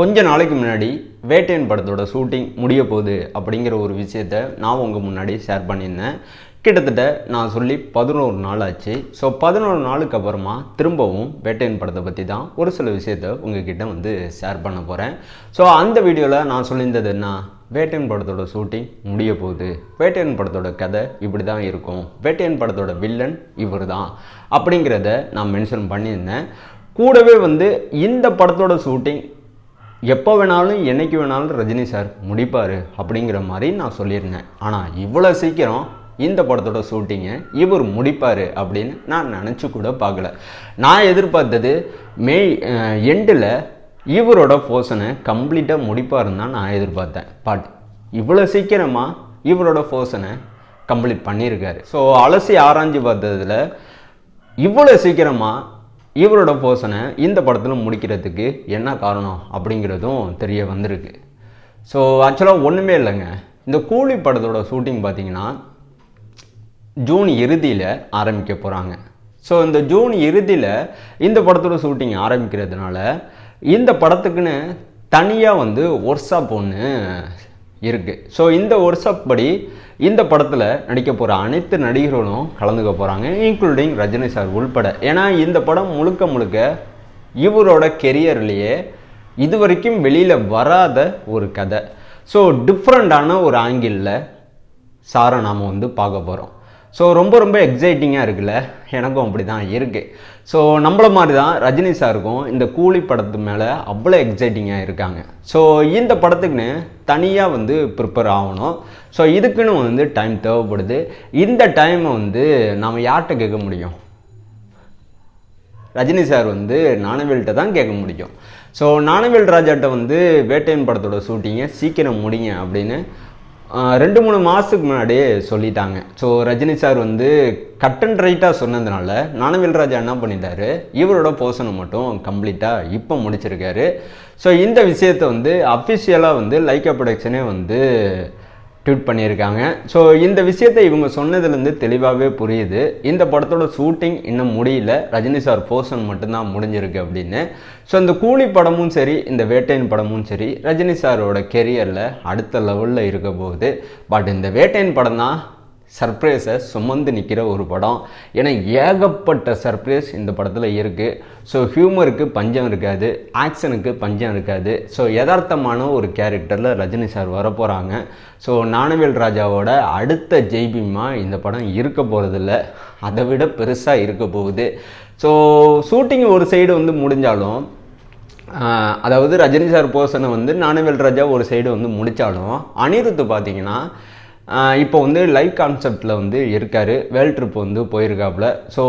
கொஞ்ச நாளைக்கு முன்னாடி வேட்டையன் படத்தோட ஷூட்டிங் முடிய போகுது அப்படிங்கிற ஒரு விஷயத்த நான் உங்கள் முன்னாடி ஷேர் பண்ணியிருந்தேன். கிட்டத்தட்ட நான் சொல்லி பதினோரு நாள் ஆச்சு. ஸோ பதினோரு நாளுக்கு அப்புறமா திரும்பவும் வேட்டையன் படத்தை பற்றி தான் ஒரு சில விஷயத்த உங்ககிட்ட வந்து ஷேர் பண்ண போகிறேன் ஸோ அந்த வீடியோவில் நான் சொல்லியிருந்தது என்ன? வேட்டையன் படத்தோட ஷூட்டிங் முடிய போகுது. வேட்டையன் படத்தோட கதை இப்படி தான் இருக்கும். வேட்டையன் படத்தோட வில்லன் இவர் தான் அப்படிங்கிறத நான் மென்ஷன் பண்ணியிருந்தேன். கூடவே வந்து இந்த படத்தோட ஷூட்டிங் எப்போ வேணாலும் என்னைக்கு வேணாலும் ரஜினி சார் முடிப்பார் அப்படிங்கிற மாதிரி நான் சொல்லியிருந்தேன். ஆனால் இவ்வளோ சீக்கிரம் இந்த படத்தோட ஷூட்டிங்கை இவர் முடிப்பார் அப்படின்னு நான் நினச்சி கூட பார்க்கல. நான் எதிர்பார்த்தது மே எண்டில் இவரோட போர்ஷனை கம்ப்ளீட்டாக முடிப்பாருன்னு தான் நான் எதிர்பார்த்தேன். பட் இவ்வளோ சீக்கிரமாக இவரோட போர்ஷனை கம்ப்ளீட் பண்ணியிருக்காரு. ஸோ அலசி ஆராய்ஞ்சு பார்த்ததுல இவ்வளோ சீக்கிரமாக இவரோட போர்ஷனை இந்த படத்தில் முடிக்கிறதுக்கு என்ன காரணம் அப்படிங்கிறதும் தெரிய வந்திருக்கு. ஸோ ஆக்சுவலாக ஒன்றுமே இல்லைங்க. இந்த கூலி படத்தோட ஷூட்டிங் பார்த்தீங்கன்னா ஜூன் இறுதியில் ஆரம்பிக்க போகிறாங்க ஸோ இந்த ஜூன் இறுதியில் இந்த படத்தோட ஷூட்டிங் ஆரம்பிக்கிறதுனால இந்த படத்துக்குன்னு தனியாக வந்து ஒர்க் ஷாப் ஒன்று இருக்குது ஸோ இந்த ஒர்க்ஷாப் படி இந்த படத்தில் நடிக்க போகிற அனைத்து நடிகர்களும் கலந்துக்க போகிறாங்க இன்க்ளூடிங் ரஜினி சார் உள்பட. ஏன்னா இந்த படம் முழுக்க முழுக்க இவரோட கெரியர்லேயே இது வரைக்கும் வெளியில் வராத ஒரு கதை. ஸோ டிஃப்ரெண்ட்டான ஒரு ஆங்கிளில் சாரை நாம் வந்து பார்க்க போகிறோம் ஸோ ரொம்ப ரொம்ப எக்ஸைட்டிங்காக இருக்குல்ல? எனக்கும் அப்படி தான் இருக்குது ஸோ நம்மள மாதிரி தான் ரஜினி சாருக்கும் இந்த கூலி படத்து மேலே அவ்வளோ எக்ஸைட்டிங்காக இருக்காங்க. ஸோ இந்த படத்துக்குன்னு தனியாக வந்து ப்ரிப்பேர் ஆகணும். ஸோ இதுக்குன்னு வந்து டைம் தேவைப்படுது. இந்த டைமை வந்து நாம் யார்கிட்ட கேட்க முடியும்? ரஜினி சார் வந்து நாணவேல்கிட்ட தான் கேட்க முடியும். ஸோ நாணவேல் ராஜாட்ட வந்து வேட்டையன் படத்தோட ஷூட்டிங்கை சீக்கிரம் முடிங்க அப்படின்னு ரெண்டு மூணு மாதத்துக்கு முன்னாடியே சொல்லிட்டாங்க. ஸோ ரஜினி சார் வந்து கட் அண்ட் ரைட்டாக சொன்னதுனால நானவேல்ராஜா என்ன பண்ணிட்டாரு இவரோட போர்ஷனை மட்டும் கம்ப்ளீட்டாக இப்போ முடிச்சிருக்காரு. ஸோ இந்த விஷயத்தை வந்து அஃபிஷியலாக வந்து லைக்கா ப்ரொடக்ஷனே வந்து ட்வீட் பண்ணியிருக்காங்க. ஸோ இந்த விஷயத்தை இவங்க சொன்னதுலேருந்து தெளிவாகவே புரியுது. இந்த படத்தோட ஷூட்டிங் இன்னும் முடியல. ரஜினி சார் போர்ஷன் மட்டும்தான் முடிஞ்சிருக்கு அப்படின்னு. ஸோ இந்த கூலி படமும் சரி இந்த வேட்டையன் படமும் சரி ரஜினி சாரோட கெரியரில் அடுத்த லெவலில் இருக்க போகுது. பட் இந்த வேட்டையன் படம் தான் சர்ப்ரைஸை சுமந்து நிற்கிற ஒரு படம். ஏன்னா ஏகப்பட்ட சர்ப்ரைஸ் இந்த படத்தில் இருக்குது ஸோ ஹியூமருக்கு பஞ்சம் இருக்காது ஆக்ஷனுக்கு பஞ்சம் இருக்காது. ஸோ யதார்த்தமான ஒரு கேரக்டரில் ரஜினி சார் வரப்போகிறாங்க ஸோ நாணவேல் ராஜாவோட அடுத்த ஜெய்பீமா இந்த படம் இருக்க போகிறதில்ல அதை விட பெருசாக இருக்க போகுது. ஸோ ஷூட்டிங் ஒரு சைடு வந்து முடிஞ்சாலும் அதாவது ரஜினி சார் போர்ஷனை வந்து நானவேல் ராஜா ஒரு சைடு வந்து முடித்தாலும் அனிருத்து பார்த்தீங்கன்னா இப்போ வந்து லைவ் கான்செப்டில் வந்து இருக்கார். வேல் ட்ரிப் வந்து போயிருக்காப்புல. ஸோ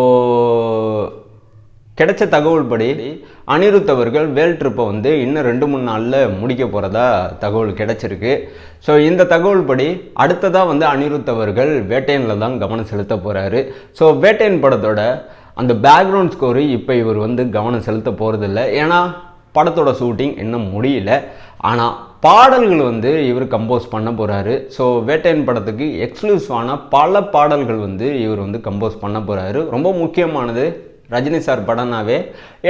கிடைச்ச தகவல் படி அனிருத் அவர்கள் வேல் ட்ரிப்பை வந்து இன்னும் ரெண்டு மூணு நாளில் முடிக்க போகிறதா தகவல் கிடைச்சிருக்கு. ஸோ இந்த தகவல் படி அடுத்ததாக வந்து அனிருத் அவர்கள் வேட்டையனில் தான் கவனம் செலுத்த போகிறாரு ஸோ வேட்டையன் படத்தோட அந்த பேக்ரவுண்ட் ஸ்கோரு இப்போ இவர் வந்து கவனம் செலுத்த போகிறதில்ல ஏன்னா படத்தோட ஷூட்டிங் இன்னும் முடியல. ஆனால் பாடல்கள் வந்து இவர் கம்போஸ் பண்ண போகிறாரு ஸோ வேட்டையன் படத்துக்கு எக்ஸ்க்ளூசிவான பல பாடல்கள் வந்து இவர் வந்து கம்போஸ் பண்ண போகிறாரு ரொம்ப முக்கியமானது ரஜினி சார் படம்னாவே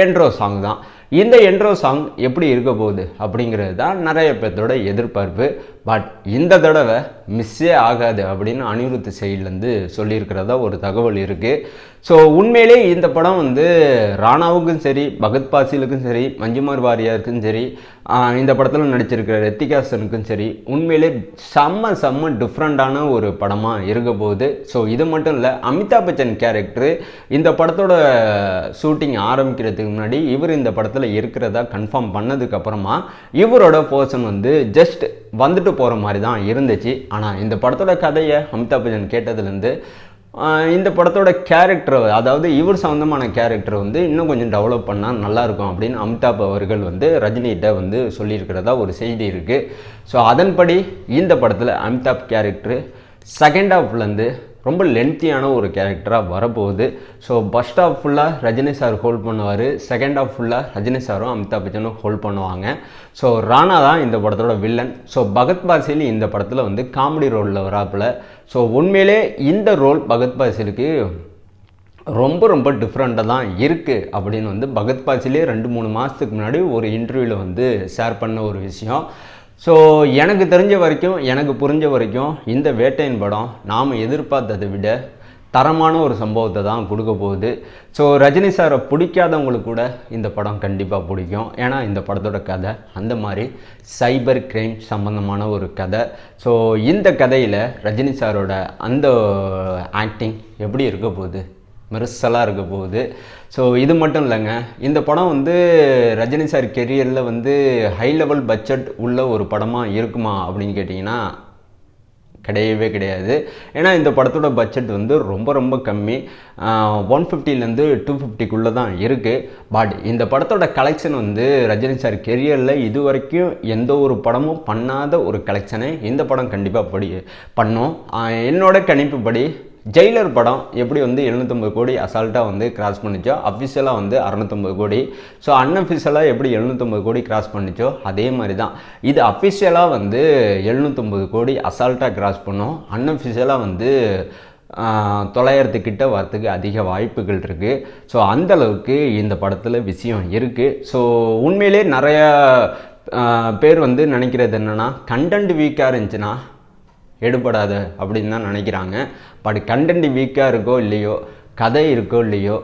என்ட்ரோ சாங் தான். இந்த என்ட்ரோ சாங் எப்படி இருக்க போகுது அப்படிங்கிறது தான் நிறைய பேர்த்தோட எதிர்பார்ப்பு. பட் இந்த தடவை மிஸ்ஸே ஆகாது அப்படின்னு அனிருத் சைட்லேருந்து சொல்லியிருக்கிறதா ஒரு தகவல் இருக்குது ஸோ உண்மையிலே இந்த படம் வந்து ராணாவுக்கும் சரி பகத் பாசிலுக்கும் சரி மஞ்சுமார் வாரியாருக்கும் சரி இந்த படத்தில் நடிச்சிருக்கிற ரித்திகாசனுக்கும் சரி உண்மையிலே செம்ம செம்ம டிஃப்ரெண்ட்டான ஒரு படமாக இருக்க போகுது. ஸோ இது மட்டும் இல்லை அமிதாப் பச்சன் கேரக்டரு இந்த படத்தோட ஷூட்டிங் ஆரம்பிக்கிறதுக்கு முன்னாடி இவர் இந்த படத்தில் இருக்கிறதா கன்ஃபார்ம் பண்ணதுக்கு அப்புறமா இவரோட போர்ஷன் வந்து ஜஸ்ட் வந்துட்டு போகிற மாதிரி தான் இருந்துச்சு. ஆனால் இந்த படத்தோட கதையை அமிதாப் பச்சன் கேட்டதுலேருந்து இந்த படத்தோட கேரக்டர் அதாவது இவர் சம்மந்தமான கேரக்டர் வந்து இன்னும் கொஞ்சம் டெவலப் பண்ணால் நல்லாயிருக்கும் அப்படின்னு அமிதாப் அவர்கள் வந்து ரஜினிகிட்ட வந்து சொல்லியிருக்கிறதா ஒரு செய்தி இருக்குது ஸோ அதன்படி இந்த படத்தில் அமிதாப் கேரக்டர் செகண்ட் ஹாஃப்லேருந்து ரொம்ப லென்த்தியான ஒரு கேரக்டராக வரப்போகுது. ஸோ ஃபஸ்ட் ஆஃப் ஃபுல்லாக ரஜினி சார் ஹோல்ட் பண்ணுவார். செகண்ட் ஆஃப் ஃபுல்லாக ரஜினி சாரும் அமிதாப் பச்சனும் ஹோல்ட் பண்ணுவாங்க. ஸோ ராணா தான் இந்த படத்தோட வில்லன் ஸோ பகத் பாசிலி இந்த படத்தில் வந்து காமெடி ரோலில் வராப்புல. ஸோ உண்மையிலே இந்த ரோல் பகத் பாசிலுக்கு ரொம்ப ரொம்ப டிஃப்ரெண்ட்டாக தான் இருக்குது அப்படின்னு வந்து பகத் பாசிலே ரெண்டு மூணு மாதத்துக்கு முன்னாடி ஒரு இன்டர்வியூவில் வந்து ஷேர் பண்ண ஒரு விஷயம். ஸோ எனக்கு தெரிஞ்ச வரைக்கும் எனக்கு புரிஞ்ச வரைக்கும் இந்த வேட்டையின் படம் நாம் எதிர்பார்த்ததை விட தரமான ஒரு சம்பவத்தை தான் கொடுக்க போகுது. ஸோ ரஜினி சாரை பிடிக்காதவங்களுக்கு கூட இந்த படம் கண்டிப்பாக பிடிக்கும். ஏன்னா இந்த படத்தோட கதை அந்த மாதிரி சைபர் கிரைம் சம்மந்தமான ஒரு கதை. ஸோ இந்த கதையில் ரஜினி சாரோட அந்த ஆக்டிங் எப்படி இருக்க போகுது? மெர்சலாக இருக்க போகுது. ஸோ இது மட்டும் இல்லைங்க. இந்த படம் வந்து ரஜினி சார் கெரியரில் வந்து ஹை லெவல் பட்ஜெட் உள்ள ஒரு படமாக இருக்குமா அப்படின்னு கேட்டிங்கன்னா கிடையவே கிடையாது. ஏன்னா இந்த படத்தோட பட்ஜெட் வந்து ரொம்ப ரொம்ப கம்மி. ஒன் ஃபிஃப்டிலேருந்து டூ ஃபிஃப்டிக்குள்ளே தான் இருக்குது பட் இந்த படத்தோட கலெக்ஷன் வந்து ரஜினி சார் கெரியரில் இது வரைக்கும் எந்த ஒரு படமும் பண்ணாத ஒரு கலெக்ஷனை இந்த படம் கண்டிப்பாக படி பண்ணும். என்னோட கணிப்புப்படி ஜெயிலர் படம் எப்படி வந்து எழுநூற்றம்பது கோடி அசால்ட்டாக வந்து கிராஸ் பண்ணிச்சோ அஃபிஷியலாக வந்து அறநூற்றம்பது கோடி. ஸோ அன்அஃபிஷியலாக எப்படி எழுநூற்றம்பது கோடி கிராஸ் பண்ணிச்சோ அதே மாதிரி தான் இது அஃபிஷியலாக வந்து எழுநூற்றம்பது கோடி அசால்ட்டாக கிராஸ் பண்ணும். அன்அஃபிஷியலாக வந்து தொள்ளாயிரத்துக்கிட்ட தொள்ளாயிரத்து வரத்துக்கு அதிக வாய்ப்புகள் இருக்குது ஸோ அந்தளவுக்கு இந்த படத்தில் விஷயம் இருக்குது ஸோ உண்மையிலே நிறையா பேர் வந்து நினைக்கிறது என்னென்னா கண்டென்ட் வீக்காக இருந்துச்சுன்னா எடுபடாது அப்படின்னு தான் நினைக்கிறாங்க. பட் கண்டென்ட் வீக்காக இருக்கோ இல்லையோ கதை இருக்கோ இல்லையோ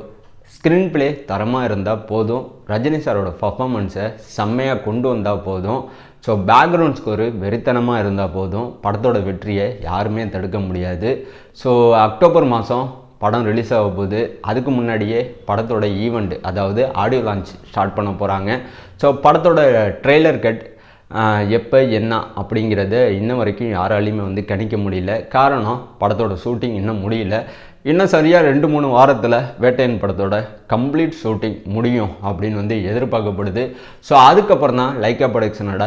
ஸ்க்ரீன் ப்ளே தரமாக இருந்தால் போதும். ரஜினி சாரோட பர்ஃபாமன்ஸை செம்மையாக கொண்டு வந்தால் போதும். ஸோ பேக்ரவுண்ட் ஸ்கோரு வெறித்தனமாக இருந்தால் போதும். படத்தோட வெற்றியை யாருமே தடுக்க முடியாது. ஸோ அக்டோபர் மாதம் படம் ரிலீஸ் ஆக போகுது. அதுக்கு முன்னாடியே படத்தோட ஈவெண்ட் அதாவது ஆடியோ லான்ச் ஸ்டார்ட் பண்ண போகிறாங்க ஸோ படத்தோட ட்ரெய்லர் கட் எப்போ என்ன அப்படிங்கிறத இன்ன வரைக்கும் யாராலையுமே வந்து கணிக்க முடியல. காரணம் படத்தோட ஷூட்டிங் இன்னும் முடியல. இன்னும் சரியாக ரெண்டு மூணு வாரத்தில் வேட்டையன் படத்தோட கம்ப்ளீட் ஷூட்டிங் முடியும் அப்படின்னு வந்து எதிர்பார்க்கப்படுது. ஸோ அதுக்கப்புறம் தான் லைக்கா ப்ரொடக்ஷனோட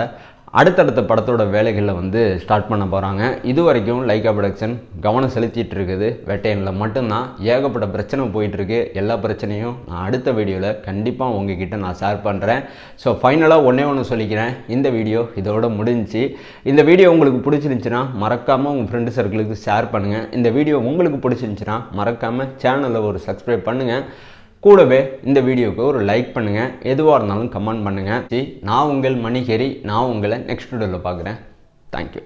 அடுத்தடுத்த படத்தோட வேலைகளில் வந்து ஸ்டார்ட் பண்ண போகிறாங்க இது வரைக்கும் லைக்கா ப்ரொடக்ஷன் கவனம் செலுத்திட்டு இருக்குது. வேட்டையனில் மட்டும்தான் ஏகப்பட்ட பிரச்சனை போயிட்டுருக்கு. எல்லா பிரச்சனையும் நான் அடுத்த வீடியோவில் கண்டிப்பாக உங்ககிட்ட நான் ஷேர் பண்ணுறேன் ஸோ ஃபைனலாக ஒன்றே ஒன்று சொல்லிக்கிறேன். இந்த வீடியோ இதோட முடிஞ்சுச்சு இந்த வீடியோ உங்களுக்கு பிடிச்சிருந்துச்சுன்னா மறக்காமல் உங்கள் ஃப்ரெண்டு சர்க்கிளுக்கு ஷேர் பண்ணுங்கள் இந்த வீடியோ உங்களுக்கு பிடிச்சிருந்துச்சுன்னா மறக்காமல் சேனலில் ஒரு சப்ஸ்கிரைப் பண்ணுங்கள் கூடவே இந்த வீடியோவுக்கு ஒரு லைக் பண்ணுங்கள் எதுவாக இருந்தாலும் கமெண்ட் பண்ணுங்கள் நான் உங்கள் மணிகேரி. நான் உங்களை நெக்ஸ்ட் வீடியோவில் பார்க்குறேன். தேங்க்யூ